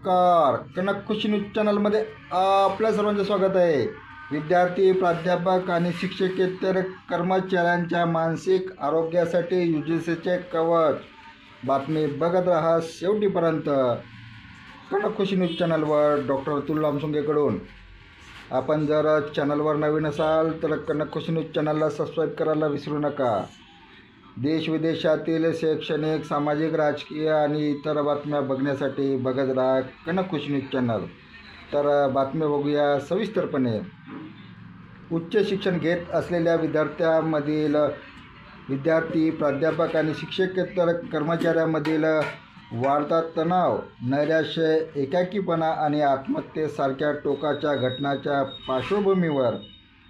नमस्कार. कनक खुशी न्यूज चॅनलमध्ये आपल्या सर्वांचं स्वागत आहे. विद्यार्थी प्राध्यापक आणि शिक्षकेतर कर्मचाऱ्यांच्या मानसिक आरोग्यासाठी यू जी सीचे कवच. बातमी बघत राहा शेवटीपर्यंत. कनक खुशी न्यूज चॅनलवर डॉक्टर अतुल लामसुंगेकडून आपण जर चॅनलवर नवीन असाल तर कनक खुशी न्यूज चॅनलला सबस्क्राईब करायला विसरू नका. देश विदेशातील शैक्षणिक सामाजिक राजकीय आणि इतर बातम्या बघण्यासाठी बघत राहा कनक न्यूज चॅनल. तर बातम्या बघूया सविस्तरपणे. उच्च शिक्षण घेत असलेल्या विद्यार्थ्यांमधील विद्यार्थी प्राध्यापक आणि शिक्षकेतर कर्मचाऱ्यांमधील वाढता तणाव नैराश्य एकाकीपणा आणि आत्महत्येसारख्या टोकाच्या घटनाच्या पार्श्वभूमीवर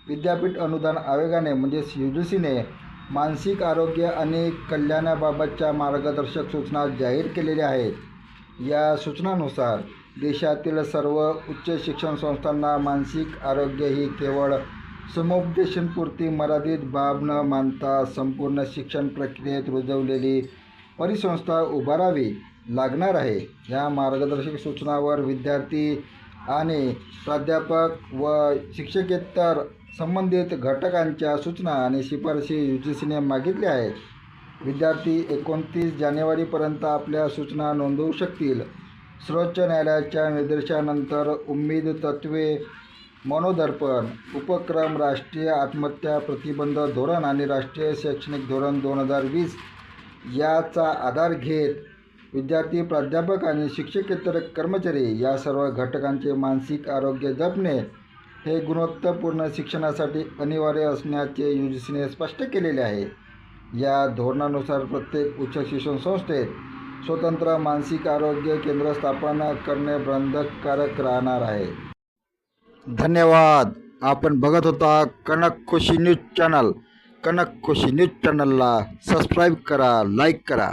विद्यापीठ अनुदान आयोगाने म्हणजेच यू जी सीने मानसिक आरोग्य आणि कल्याणाबाबतच्या मार्गदर्शक सूचना जाहीर केलेल्या आहेत. या सूचनानुसार देशातील सर्व उच्च शिक्षण संस्थांना मानसिक आरोग्य ही केवळ समुपदेशनपुरती मर्यादित बाब न मानता संपूर्ण शिक्षण प्रक्रियेत रुजवलेली परिसंस्था उभारावी लागणार आहे. या मार्गदर्शक सूचनावर विद्यार्थी आणि प्राध्यापक व शिक्षकेतर संबंधित घटकांच्या सूचना आणि शिफारशी यू जी सीने मागितल्या आहेत. विद्यार्थी एकोणतीस जानेवारीपर्यंत आपल्या सूचना नोंदवू शकतील. सर्वोच्च न्यायालयाच्या निर्देशानंतर उम्मीद तत्वे मनोदर्पण उपक्रम राष्ट्रीय आत्महत्या प्रतिबंध धोरण आणि राष्ट्रीय शैक्षणिक धोरण दोन हजार वीस याचा आधार घेत विद्यार्थी प्राध्यापक आणि शिक्षकेतर कर्मचारी या सर्व घटकांचे मानसिक आरोग्य जपणे हे गुणवत्तापूर्ण शिक्षणासाठी अनिवार्य असण्याचे यू जी सीने स्पष्ट केलेले आहे. या धोरणानुसार प्रत्येक उच्च शिक्षण संस्थेत स्वतंत्र मानसिक आरोग्य केंद्र स्थापन करणे बंधनकारक राहणार आहे. धन्यवाद. आपण बघत होता Kanak Khushi news channel. Kanak Khushi news चॅनलला सबस्क्राईब करा लाईक करा.